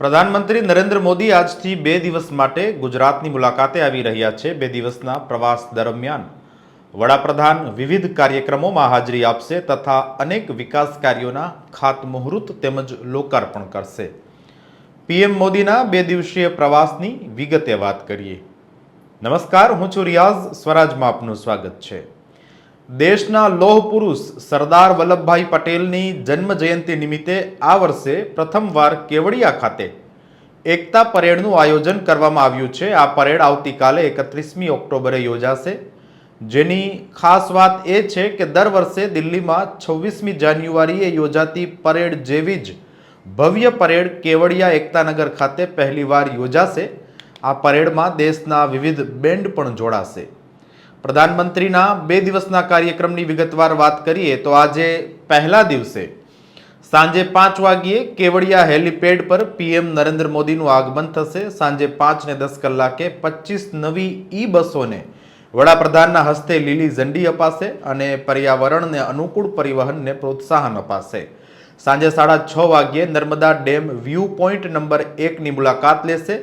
પ્રધાનમંત્રી નરેન્દ્ર મોદી આજથી બે દિવસ માટે ગુજરાતની મુલાકાતે આવી રહ્યા છે. બે દિવસના પ્રવાસ દરમિયાન વડાપ્રધાન વિવિધ કાર્યક્રમોમાં હાજરી આપશે તથા અનેક વિકાસ કાર્યોના ખાતમુહૂર્ત તેમજ લોકાર્પણ કરશે. પીએમ મોદીના બે દિવસીય પ્રવાસની વિગતે વાત કરીએ. નમસ્કાર, હું છું રિયાઝ. સ્વરાજમાં આપનું સ્વાગત છે. દેશના લોહ પુરુષ સરદાર વલ્લભભાઈ પટેલની જન્મ જયંતિ નિમિત્તે આ વર્ષે પ્રથમવાર કેવડિયા ખાતે એકતા પરેડનું આયોજન કરવામાં આવ્યું છે. આ પરેડ આવતીકાલે એકત્રીસમી ઓક્ટોબરે યોજાશે. જેની ખાસ વાત એ છે કે દર વર્ષે દિલ્હીમાં છવ્વીસમી જાન્યુઆરીએ યોજાતી પરેડ જેવી જ ભવ્ય પરેડ કેવડિયા એકતાનગર ખાતે પહેલીવાર યોજાશે. આ પરેડમાં દેશના વિવિધ બેન્ડ પણ જોડાશે. પ્રધાનમંત્રીના બે દિવસના કાર્યક્રમની વિગતવાર વાત કરીએ તો આજે પહેલા દિવસે સાંજે પાંચ વાગ્યે કેવડિયા હેલીપેડ પર પીએમ નરેન્દ્ર મોદીનું આગમન થશે. સાંજે પાંચ ને દસ કલાકે પચીસ નવી ઈ બસોને વડાપ્રધાનના હસ્તે લીલી ઝંડી અપાશે અને પર્યાવરણને અનુકૂળ પરિવહનને પ્રોત્સાહન અપાશે. સાંજે સાડા છ વાગ્યે Narmada dam view point number એકની મુલાકાત લેશે.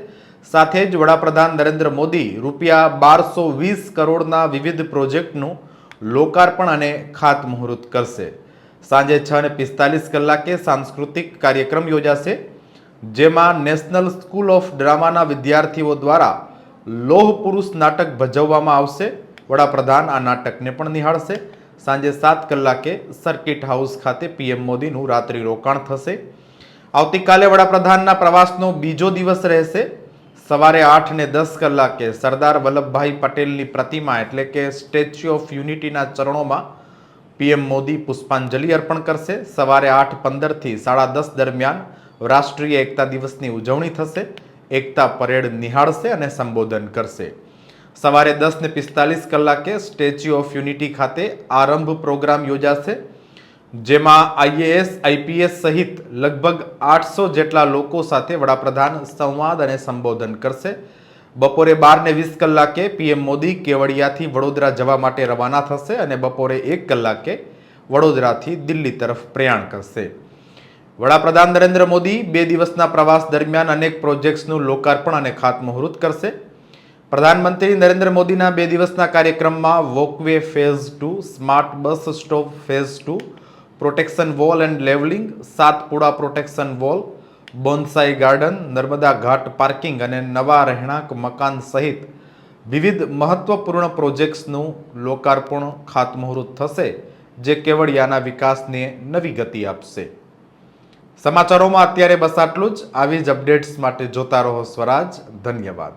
સાથે જ વડાપ્રધાન નરેન્દ્ર મોદી રૂપિયા બારસો વીસ કરોડના વિવિધ પ્રોજેક્ટનું લોકાર્પણ અને ખાતમુહૂર્ત કરશે. સાંજે છ ને પિસ્તાલીસ કલાકે સાંસ્કૃતિક કાર્યક્રમ યોજાશે, જેમાં નેશનલ સ્કૂલ ઓફ ડ્રામાના વિદ્યાર્થીઓ દ્વારા લોહ પુરુષ નાટક ભજવવામાં આવશે. વડાપ્રધાન આ નાટકને પણ નિહાળશે. સાંજે સાત કલાકે સર્કિટ હાઉસ ખાતે પીએમ મોદીનું રાત્રિ રોકાણ થશે. આવતીકાલે વડાપ્રધાનના પ્રવાસનો બીજો દિવસ રહેશે. સવારે આઠ ને દસ કલાકે સરદાર વલ્લભભાઈ પટેલની પ્રતિમા એટલે કે સ્ટેચ્યુ ઓફ યુનિટીના ચરણોમાં પીએમ મોદી પુષ્પાંજલિ અર્પણ કરશે. સવારે આઠ પંદરથી સાડા દસ દરમિયાન રાષ્ટ્રીય એકતા દિવસની ઉજવણી થશે. એકતા પરેડ નિહાળશે અને સંબોધન કરશે. સવારે દસ ને પિસ્તાલીસ કલાકે સ્ટેચ્યુ ઓફ યુનિટી ખાતે આરંભ પ્રોગ્રામ યોજાશે. જેમાં આઈએએસ આઈપીએસ સહિત લગભગ આઠસો જેટલા લોકો સાથે વડાપ્રધાન સંવાદ અને સંબોધન કરશે. બપોરે બાર ને વીસ કલાકે પીએમ મોદી કેવડિયાથી વડોદરા જવા માટે રવાના થશે અને બપોરે એક કલાકે વડોદરાથી દિલ્હી તરફ પ્રયાણ કરશે. વડાપ્રધાન નરેન્દ્ર મોદી બે દિવસના પ્રવાસ દરમિયાન અનેક પ્રોજેક્ટ્સનું લોકાર્પણ અને ખાતમુહૂર્ત કરશે. પ્રધાનમંત્રી નરેન્દ્ર મોદીના બે દિવસના કાર્યક્રમમાં walkway phase two, smart bus stop phase two protection wall and levelling, Satpura protection wall, bonsai garden, Narmada ghat parking અને નવા રહેણાંક મકાન સહિત વિવિધ મહત્વપૂર્ણ પ્રોજેક્ટ્સનું લોકાર્પણ ખાતમુહૂર્ત થશે, જે કેવડિયાના વિકાસને નવી ગતિ આપશે. સમાચારોમાં અત્યારે બસ આટલું જ. આવી જ અપડેટ્સ માટે જોતા રહો સ્વરાજ. ધન્યવાદ.